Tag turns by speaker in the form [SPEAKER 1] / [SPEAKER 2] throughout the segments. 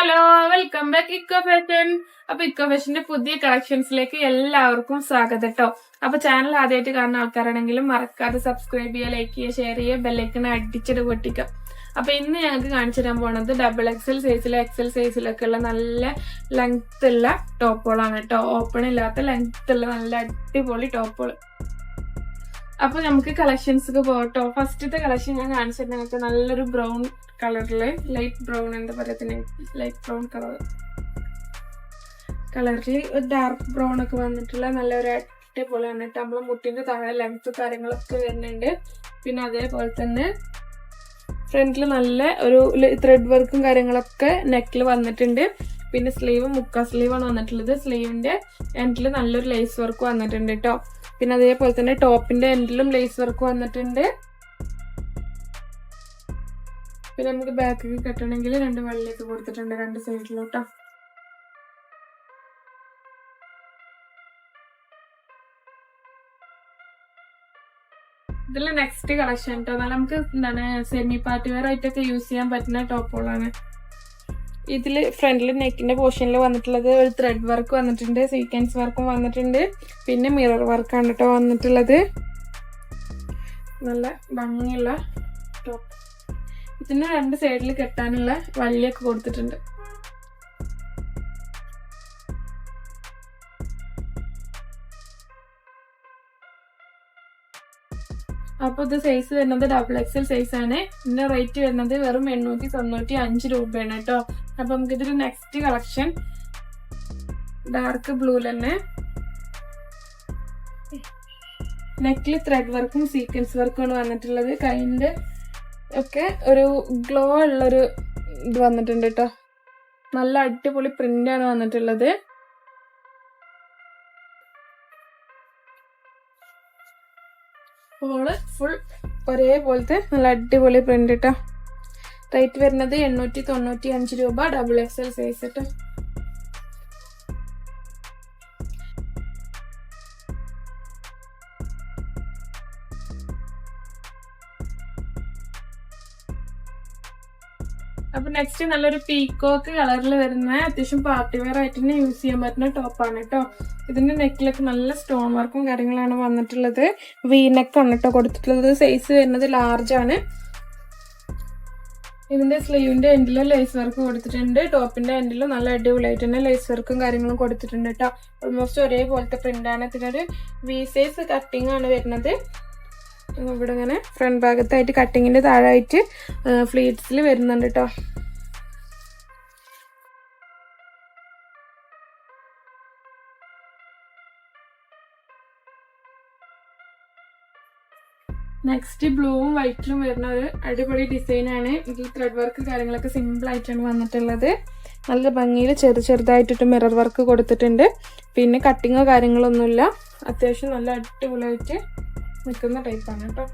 [SPEAKER 1] Hello welcome back eco fashion അപ്പൊ eco ഫാഷന്റെ പുതിയ കളക്ഷൻസിലേക്ക് എല്ലാവർക്കും സ്വാഗതം കേട്ടോ അപ്പൊ ചാനൽ ആദ്യമായിട്ട് കാണുന്ന ആൾക്കാരാണെങ്കിലും മറക്കാതെ സബ്സ്ക്രൈബ് ചെയ്യുക ലൈക്ക് ചെയ്യുക ഷെയർ ചെയ്യുക ബെല്ലൈക്കൺ അടിച്ചിട്ട് പൊട്ടിക്കുക. അപ്പൊ ഇന്ന് ഞങ്ങൾക്ക് കാണിച്ചു തരാൻ പോണത് ഡബിൾ എക്സൽ സൈസിലും എക്സൽ സൈസിലൊക്കെ ഉള്ള നല്ല ലെങ്ത് ഉള്ള ടോപ്പുകളാണ് കേട്ടോ ഓപ്പൺ ഇല്ലാത്ത ലെങ്ത് ഉള്ള നല്ല അടിപൊളി ടോപ്പുകൾ അപ്പൊ നമുക്ക് കളക്ഷൻസ് പോകട്ടോ ഫസ്റ്റത്തെ കളക്ഷൻ ഞാൻ കാണിച്ചിട്ട് നിങ്ങൾക്ക് നല്ലൊരു ബ്രൗൺ കളറിൽ ലൈറ്റ് ബ്രൗൺ എന്താ പറയുക ലൈറ്റ് ബ്രൗൺ കളർ കളറിൽ ഒരു ഡാർക്ക് ബ്രൗൺ ഒക്കെ വന്നിട്ടുള്ള നല്ലൊരു അടിപൊളി വന്നിട്ട് നമ്മളെ മുട്ടിന്റെ താഴെ ലെങ്ത് കാര്യങ്ങളൊക്കെ വരുന്നുണ്ട്. പിന്നെ അതേപോലെ തന്നെ ഫ്രണ്ടിൽ നല്ല ഒരു ത്രെഡ് വർക്കും കാര്യങ്ങളൊക്കെ നെക്കിൽ വന്നിട്ടുണ്ട്. പിന്നെ സ്ലീവ് മുക്കാ സ്ലീവാണ് വന്നിട്ടുള്ളത്. സ്ലീവിന്റെ എൻഡിൽ നല്ലൊരു ലേസ് വർക്ക് വന്നിട്ടുണ്ട് കേട്ടോ പിന്നെ അതേപോലെ തന്നെ ടോപ്പിന്റെ എൻഡിലും ലേസ് വർക്ക് വന്നിട്ടുണ്ട്. പിന്നെ നമുക്ക് ബാക്കിൽ കെട്ടണമെങ്കിൽ രണ്ട് വെള്ളിയൊക്കെ കൊടുത്തിട്ടുണ്ട് രണ്ട് സൈഡിലോട്ടോ ഇതിൽ നെക്സ്റ്റ് കളക്ഷൻ കേട്ടോ എന്നാൽ നമുക്ക് എന്താണ് സെമി പാർട്ടി വെയർ ആയിട്ടൊക്കെ യൂസ് ചെയ്യാൻ പറ്റുന്ന ടോപ്പുകളാണ് ഇതിൽ ഫ്രണ്ടിൽ നെക്കിന്റെ പോർഷനിൽ വന്നിട്ടുള്ളത് ഒരു ത്രെഡ് വർക്ക് വന്നിട്ടുണ്ട് സീക്വൻസ് വർക്കും വന്നിട്ടുണ്ട്. പിന്നെ മിറർ വർക്കാണ് കേട്ടോ വന്നിട്ടുള്ളത്. നല്ല ഭംഗിയുള്ള ടോപ്പ് ഇതിന് രണ്ട് സൈഡിൽ കെട്ടാനുള്ള വള്ളിയൊക്കെ കൊടുത്തിട്ടുണ്ട്. അപ്പോൾ ഇത് സൈസ് വരുന്നത് ഡബിൾ എക്സൽ സൈസ് ആണ്. ഇതിന്റെ റേറ്റ് വരുന്നത് വെറും എണ്ണൂറ്റി തൊണ്ണൂറ്റി അഞ്ച് രൂപയാണ് കേട്ടോ അപ്പോൾ നമുക്ക് ഇതൊരു നെക്സ്റ്റ് കളക്ഷൻ ഡാർക്ക് ബ്ലൂ തന്നെ. നെക്കിൽ ത്രെഡ് വർക്കും സീക്വൻസ് വർക്കും ആണ് വന്നിട്ടുള്ളത്. കൈന്റെ ഒക്കെ ഒരു ഗ്ലോ ഉള്ളൊരു ഇത് വന്നിട്ടുണ്ട് കേട്ടോ നല്ല അടിപൊളി പ്രിന്റ് ആണ് വന്നിട്ടുള്ളത്. ഹോൾ ഫുൾ ഒരേപോലത്തെ നല്ല അടിപൊളി പ്രിന്റ് കേട്ടോ റേറ്റ് വരുന്നത് എണ്ണൂറ്റി തൊണ്ണൂറ്റി അഞ്ച് രൂപ ഡബിൾ എക്സ് എൽ സൈസ് കേട്ടോ അപ്പൊ നെക്സ്റ്റ് നല്ലൊരു പീക്കോക്ക് കളറിൽ വരുന്ന അത്യാവശ്യം പാർട്ടി വെയർ ആയിട്ട് തന്നെ യൂസ് ചെയ്യാൻ പറ്റുന്ന ടോപ്പാണ് കേട്ടോ ഇതിന്റെ നെക്കിലൊക്കെ നല്ല സ്റ്റോൺ വർക്കും കാര്യങ്ങളാണ് വന്നിട്ടുള്ളത്. വി ആണ് കേട്ടോ കൊടുത്തിട്ടുള്ളത്. സൈസ് വരുന്നത് ലാർജ് ആണ്. ഇതിന്റെ സ്ലീവിന്റെ എൻഡിലും ലേസ് വർക്ക് കൊടുത്തിട്ടുണ്ട്. ടോപ്പിന്റെ എൻഡിലും നല്ല അടിപൊളിയായിട്ട് തന്നെ ലേസ് വർക്കും കാര്യങ്ങളും കൊടുത്തിട്ടുണ്ട് കേട്ടോ ഓൾമോസ്റ്റ് ഒരേപോലത്തെ പ്രിന്റ് ആണ്. ഇതിനൊരു വി സൈസ് കട്ടിംഗ് ആണ് വരുന്നത്. ഇവിടെ ഇങ്ങനെ ഫ്രണ്ട് ഭാഗത്തായിട്ട് കട്ടിങ്ങിന്റെ താഴായിട്ട് ഫ്ലീറ്റ്സിൽ വരുന്നുണ്ട് കേട്ടോ നെക്സ്റ്റ് ബ്ലൂവും വൈറ്റിലും വരുന്ന ഒരു അടിപൊളി ഡിസൈനാണ് ഇതിൽ ത്രെഡ് വർക്ക് കാര്യങ്ങളൊക്കെ സിമ്പിൾ ആയിട്ടാണ് വന്നിട്ടുള്ളത്. നല്ല ഭംഗിയിൽ ചെറു ചെറുതായിട്ടിട്ട് മിറർ വർക്ക് കൊടുത്തിട്ടുണ്ട്. പിന്നെ കട്ടിങ്ങോ കാര്യങ്ങളൊന്നുമില്ല. അത്യാവശ്യം നല്ല അടിപൊളിയായിട്ട് നിൽക്കുന്ന ടൈപ്പാണ് കേട്ടോ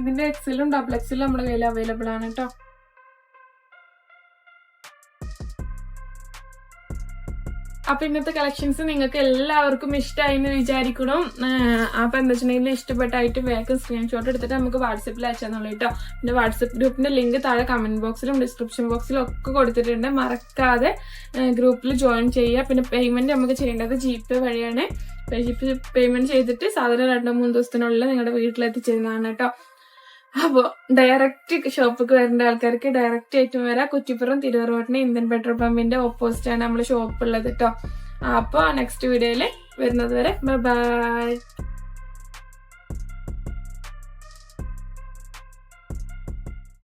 [SPEAKER 1] ഇതിന്റെ എക്സിലും ഡബിൾ എക്സിലും നമ്മുടെ കയ്യിൽ അവൈലബിൾ ആണ് കേട്ടോ അപ്പൊ ഇന്നത്തെ കളക്ഷൻസ് നിങ്ങൾക്ക് എല്ലാവർക്കും ഇഷ്ടമായി എന്ന് വിചാരിക്കണം അപ്പൊ എന്താ വെച്ചിട്ടുണ്ടെങ്കിൽ ഇഷ്ടപ്പെട്ടായിട്ട് വേഗം സ്ക്രീൻഷോട്ട് എടുത്തിട്ട് നമുക്ക് വാട്സപ്പിൽ അയച്ചാന്നുള്ളൂ കേട്ടോ. പിന്നെ വാട്സപ്പ് ഗ്രൂപ്പിന്റെ ലിങ്ക് താഴെ കമന്റ് ബോക്സിലും ഡിസ്ക്രിപ്ഷൻ ബോക്സിലും ഒക്കെ കൊടുത്തിട്ടുണ്ട്. മറക്കാതെ ഗ്രൂപ്പിൽ ജോയിൻ ചെയ്യുക. പിന്നെ പേയ്മെന്റ് നമുക്ക് ചെയ്യേണ്ടത് ജി പേ വഴിയാണ്. പേയ്മെന്റ് ചെയ്തിട്ട് സാധാരണ രണ്ടോ മൂന്ന് ദിവസത്തിനുള്ളിൽ നിങ്ങളുടെ വീട്ടിലെത്തിച്ചിരുന്നതാണ് കേട്ടോ. അപ്പോൾ ഡയറക്റ്റ് ഷോപ്പിക്ക് വരേണ്ട ആൾക്കാർക്ക് ഡയറക്റ്റ് ആയിട്ടും വരാം. കുറ്റിപ്പുറം തിരുവറോട്ടിന് ഇന്ത്യൻ പെട്രോൾ പമ്പിന്റെ ഓപ്പോസിറ്റ് ആണ് നമ്മൾ ഷോപ്പ് ഉള്ളത് കേട്ടോ അപ്പോൾ നെക്സ്റ്റ് വീഡിയോയിൽ വരുന്നത് വരെ ബൈ